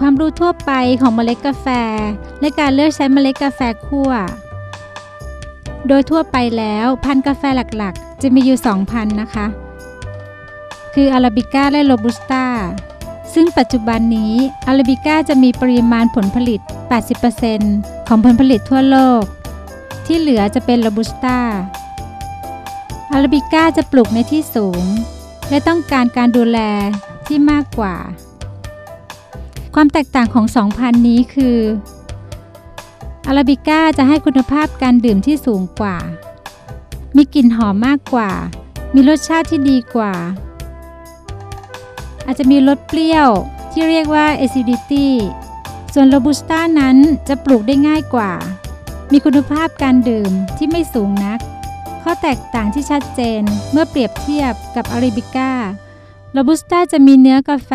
ความรู้ทั่วไปของเมล็ดกาแฟ และการเลือกใช้เมล็ดกาแฟคั่ว โดยทั่วไปแล้วพันธุ์กาแฟหลักๆ จะมีอยู่ 2 พันธุ์นะคะ คืออาราบิก้าและโรบูสต้า ซึ่งปัจจุบันนี้อาราบิก้าจะมีปริมาณผลผลิต 80%ของผลผลิตทั่วโลก ที่เหลือจะเป็นโรบูสต้าอาราบิก้าจะปลูกในที่สูง และต้องการการดูแลที่มากกว่า ความแตกต่างของสองพันธุ์นี้คืออาราบิก้าจะให้คุณภาพการดื่มที่สูงกว่า มีกลิ่นหอมมากกว่า มีรสชาติที่ดีกว่า อาจจะมีรสเปรี้ยวที่เรียกว่า acidity ส่วนโรบูสต้านั้นจะปลูกได้ง่ายกว่า มีคุณภาพการดื่มที่ไม่สูงนัก ข้อแตกต่างที่ชัดเจนเมื่อเปรียบเทียบกับอาราบิก้า โรบูสต้าจะมีเนื้อกาแฟ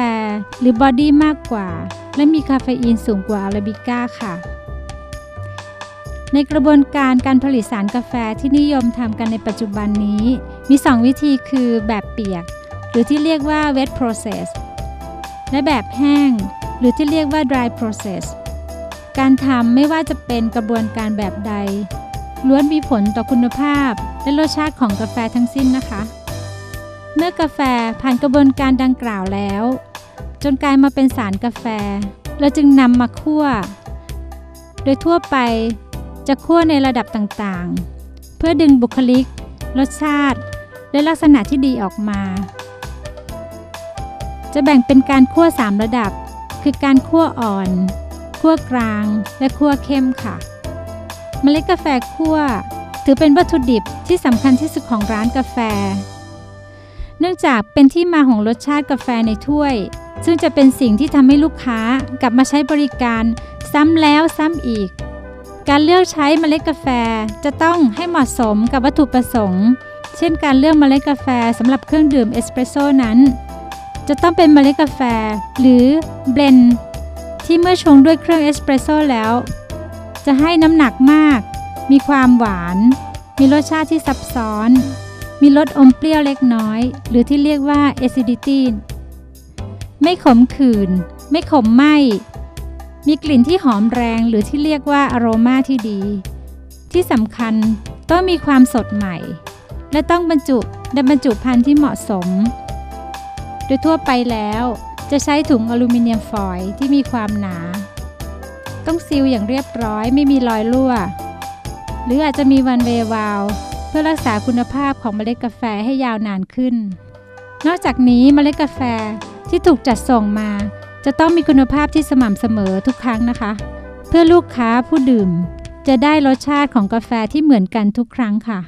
หรือบอดี้มากกว่า และมีคาเฟอีนสูงกว่าอาราบิก้าค่ะ ในกระบวนการการผลิตสารกาแฟที่นิยมทำกันในปัจจุบันนี้ มี 2 วิธีคือแบบเปียก หรือที่เรียกว่า wet process และแบบแห้ง หรือที่เรียกว่า dry process การทำไม่ว่าจะเป็นกระบวนการแบบใด ล้วนมีผลต่อคุณภาพและรสชาติของกาแฟทั้งสิ้นนะคะ เมื่อกาแฟผ่านกระบวนการดังกล่าวแล้ว จนกลายมาเป็นสารกาแฟ เราจึงนำมาคั่ว โดยทั่วไปจะคั่วในระดับต่างๆ เพื่อดึงบุคลิก รสชาติ และลักษณะที่ดีออกมา จะแบ่งเป็นการคั่ว 3 ระดับ คือการคั่วอ่อน คั่วกลาง และคั่วเข้มค่ะ เมล็ดกาแฟคั่ว ถือเป็นวัตถุดิบที่สำคัญที่สุดของร้านกาแฟ เนื่องจากเป็นที่มาของรสชาติกาแฟในถ้วย ซึ่งจะเป็นสิ่งที่ทำให้ลูกค้ากลับมาใช้บริการซ้ำแล้วซ้ำอีก การเลือกใช้เมล็ดกาแฟจะต้องให้เหมาะสมกับวัตถุประสงค์ เช่นการเลือกเมล็ดกาแฟสำหรับเครื่องดื่มเอสเปรสโซ่นั้น จะต้องเป็นเมล็ดกาแฟหรือเบลนที่เมื่อชงด้วยเครื่องเอสเปรสโซ่แล้ว จะให้น้ำหนักมาก มีความหวาน มีรสชาติที่ซับซ้อน มีรสอมเปรี้ยวเล็กน้อย หรือที่เรียกว่า acidity ไม่ขมขื่น ไม่ขมไหมมีกลิ่นที่หอมแรงหรือที่เรียกว่าอโรมาที่ดี ที่สำคัญต้องมีความสดใหม่ และต้องบรรจุในบรรจุภัณฑ์ที่เหมาะสม โดยทั่วไปแล้วจะใช้ถุงอลูมิเนียมฟอยล์ที่มีความหนา ต้องซีลอย่างเรียบร้อยไม่มีรอยรั่ว หรืออาจจะมีวันเววาล เพื่อรักษาคุณภาพของเมล็ดกาแฟให้ยาวนานขึ้น นอกจากนี้เมล็ดกาแฟที่ถูกจัดส่งมา จะต้องมีคุณภาพที่สม่ำเสมอทุกครั้งนะคะ เพื่อลูกค้าผู้ดื่ม จะได้รสชาติของกาแฟที่เหมือนกันทุกครั้งค่ะ